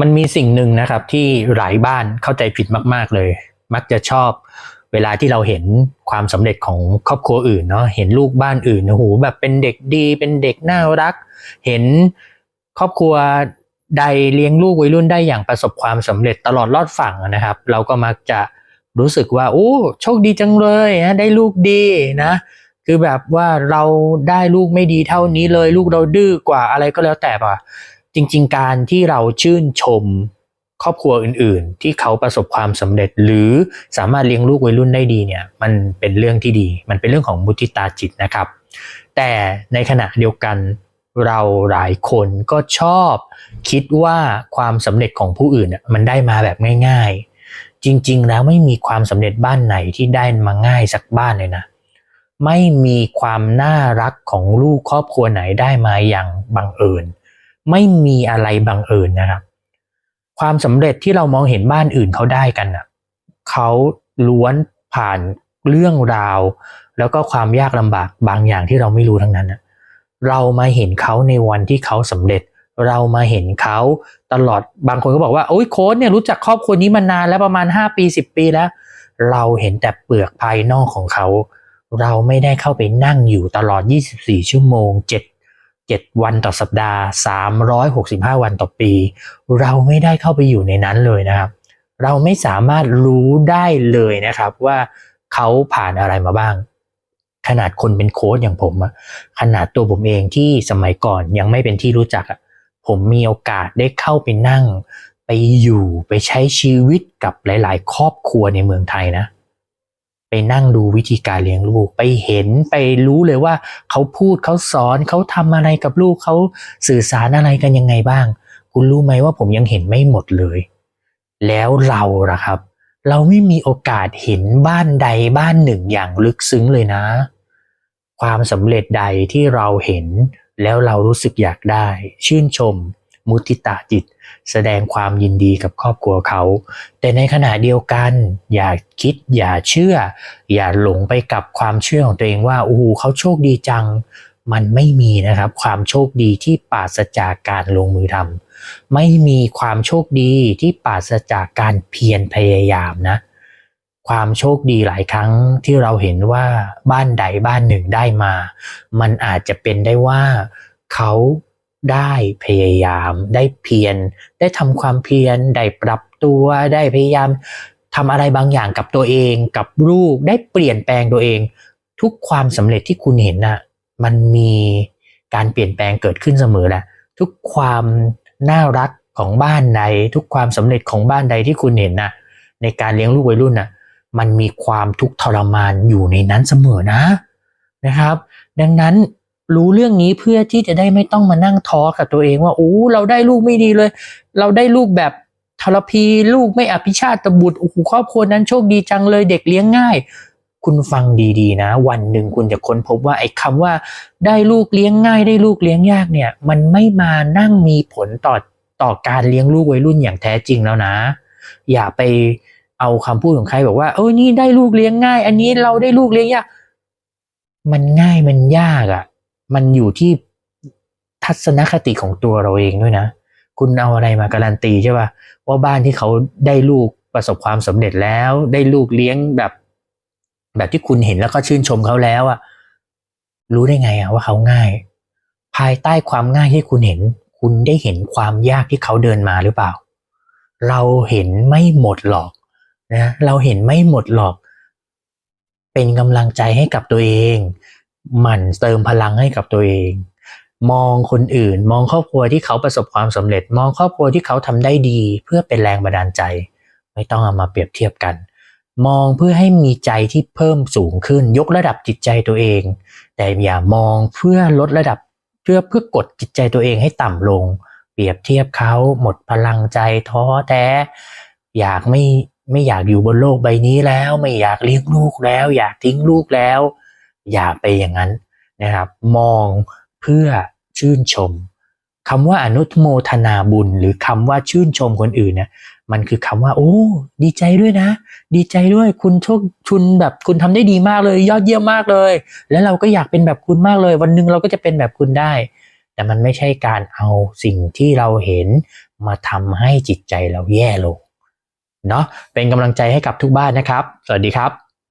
มันมีสิ่งหนึ่งนะครับที่หลายบ้านเข้าใจผิดมาก ๆเลย มักจะชอบเวลาที่เราเห็นความสำเร็จของครอบครัวอื่นเนาะเห็นลูกบ้านอื่นโอ้โหแบบเป็นเด็กดี เป็นเด็กน่ารัก เห็นครอบครัวใดเลี้ยงลูกวัยรุ่นได้อย่างประสบความสำเร็จตลอดรอดฝั่งนะครับ เราก็มักจะรู้สึกว่าโอ้โชคดีจังเลยนะได้ลูกดีนะคือแบบว่าเราได้ลูกไม่ดีเท่านี้เลย ลูกเราดื้อกว่าอะไรก็แล้วแต่ป่ะ จริง ๆ การที่เราชื่นชมครอบครัวอื่น ๆ ที่เขาประสบความสำเร็จ หรือสามารถเลี้ยงลูกวัยรุ่นได้ดีเนี่ยมันเป็นเรื่องที่ดี มันเป็นเรื่องของมุทิตาจิตนะครับ แต่ในขณะเดียวกันเราหลายคนก็ชอบคิดว่าความสำเร็จของผู้อื่นน่ะมันได้มาแบบง่าย ๆ จริง ๆ แล้วไม่มีความสำเร็จบ้านไหนที่ได้มาง่ายสักบ้านเลยนะไม่มีความน่ารักของลูกครอบครัวไหนได้มาอย่างบังเอิญ ไม่มีอะไรบังเอิญนะครับ ความสำเร็จที่เรามองเห็นบ้านอื่นเขาได้กันน่ะเขาล้วนผ่านเรื่องราว แล้วก็ความยากลำบากบางอย่างที่เราไม่รู้ทั้งนั้นนะเรามาเห็นเขาในวันที่เขาสำเร็จ เรามาเห็นเขาตลอดบางคนก็บอกว่าโอ้ยโค้ชเนี่ยรู้จักครอบครัวนี้มานานแล้วประมาณ 5 ปี 10 ปีแล้ว เราเห็นแต่เปลือกภายนอกของเขา เราไม่ได้เข้าไปนั่งอยู่ตลอด 24 ชั่วโมง 7 7 วันต่อสัปดาห์ 365 วันต่อปี เราไม่ได้เข้าไปอยู่ในนั้นเลยนะครับ เราไม่สามารถรู้ได้เลยนะครับว่าเขาผ่านอะไรมาบ้าง ขนาดคนเป็นโค้ชอย่างผมอะขนาดตัวผมเองที่สมัยก่อนยังไม่เป็นที่รู้จักอะผมมีโอกาสได้เข้าไปนั่ง ไปอยู่ไปใช้ชีวิตกับหลาย ๆ ครอบครัวในเมืองไทยนะ ไปนั่งดูวิธีการเลี้ยงลูก ไปเห็นไปรู้เลยว่าเขาพูดเขาสอนเขาทำอะไรกับลูกเขาสื่อสารอะไรกันยังไงบ้าง คุณรู้ไหมว่าผมยังเห็นไม่หมดเลย แล้วเราล่ะครับ เราไม่มีโอกาสเห็นบ้านใดบ้านหนึ่งอย่างลึกซึ้งเลยนะ ความสำเร็จใดที่เราเห็นแล้วเรารู้สึกอยากได้ ชื่นชม มุทิตาจิต แสดงความยินดีกับครอบครัวเขา แต่ในขณะเดียวกัน อย่าคิดอย่าเชื่อ อย่าหลงไปกับความเชื่อของตัวเองว่าโอ้โหเขาโชคดีจัง มันไม่มีนะครับ ความโชคดีที่ปราศจากการลงมือทำไม่มีความโชคดีที่ปราศจากการเพียรพยายามนะความโชคดีหลายครั้งที่เราเห็นว่าบ้านใดบ้านหนึ่งได้มา มันอาจจะเป็นได้ว่าเขา ได้พยายาม ได้เพียรได้ทำความเพียรได้ปรับตัวได้พยายามทำอะไรบางอย่างกับตัวเองกับลูกได้เปลี่ยนแปลงตัวเอง ทุกความสำเร็จที่คุณเห็นน่ะมันมีการเปลี่ยนแปลงเกิดขึ้นเสมอแหละทุกความน่ารักของบ้านใดทุกความสำเร็จของบ้านใดที่คุณเห็นน่ะในการเลี้ยงลูกวัยรุ่นน่ะมันมีความทุกข์ทรมานอยู่ในนั้นเสมอนะนะครับ ดังนั้น รู้เรื่องนี้เพื่อที่จะได้ไม่ต้องมานั่งท้อกับตัวเองว่าโอ้เราได้ลูกไม่ดีเลย เราได้ลูกแบบทรพีลูกไม่อภิชาติบุตรโอ้โหครอบครัวนั้นโชคดีจังเลยเด็กเลี้ยงง่าย คุณฟังดีๆ นะ วันหนึ่งคุณจะค้นพบว่าไอ้คำว่า ได้ลูกเลี้ยงง่าย ได้ลูกเลี้ยงยากเนี่ย มันไม่มานั่งมีผลต่อต่อการเลี้ยงลูกวัยรุ่นอย่างแท้จริงแล้วนะ อย่าไปเอาคำพูดของใครบอกว่าเออนี่ได้ลูกเลี้ยงง่าย อันนี้เราได้ลูกเลี้ยงยาก มันง่ายมันยากอะ่ะ มันอยู่ที่ทัศนคติของตัวเราเองด้วยนะ คุณเอาอะไรมาการันตีใช่ป่ะว่าบ้านที่เขาได้ลูกประสบความสำเร็จแล้ว ได้ลูกเลี้ยงแบบ แบบที่คุณเห็นแล้วก็ชื่นชมเขาแล้วอะ่ะรู้ได้ไงอะว่าเขาง่าย ภายใต้ความง่ายที่คุณเห็น คุณได้เห็นความยากที่เขาเดินมาหรือเปล่า เราเห็นไม่หมดหรอกนะเราเห็นไม่หมดหรอก เป็นกำลังใจให้กับตัวเอง หมั่นเติมพลังให้กับตัวเอง มองคนอื่น มองครอบครัวที่เขาประสบความสำเร็จ มองครอบครัวที่เขาทำได้ดี เพื่อเป็นแรงบันดาลใจ ไม่ต้องเอามาเปรียบเทียบกัน มองเพื่อให้มีใจที่เพิ่มสูงขึ้น ยกระดับจิตใจตัวเอง แต่อย่ามองเพื่อลดระดับเพื่อเพื่อกดจิตใจตัวเองให้ต่ำลง เปรียบเทียบเขาหมดพลังใจท้อแท้ อยากไม่ไม่อยากอยู่บนโลกใบนี้แล้ว ไม่อยากเลี้ยงลูกแล้ว อยากทิ้งลูกแล้ว อย่าไปอย่างนั้นนะครับ มองเพื่อชื่นชมคำว่าอนุโมทนาบุญ หรือคำว่าชื่นชมคนอื่นเนี่ยมันคือคำว่า โอ้ ดีใจด้วยนะ ดีใจด้วยคุณโชคชุนแบบคุณทำได้ดีมากเลย ยอดเยี่ยมมากเลย แล้วเราก็อยากเป็นแบบคุณมากเลย วันหนึ่งเราก็จะเป็นแบบคุณได้ แต่มันไม่ใช่การเอาสิ่งที่เราเห็นมาทำให้จิตใจเราแย่ลงเนาะเป็นกำลังใจให้กับทุกบ้านนะครับ สวัสดีครับ